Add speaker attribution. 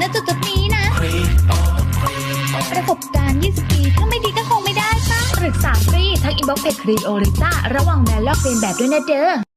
Speaker 1: นะจุดจุดนี้นะ ประสบการณ์ 20 ปี ถ้าไม่ดีก็คงไม่ได้ปะปรึกษาฟรีทั้งอินบ็อกซ์เพจครีโอริต้าระวังแมลลอกเลียนแบบด้วยนะเด้อ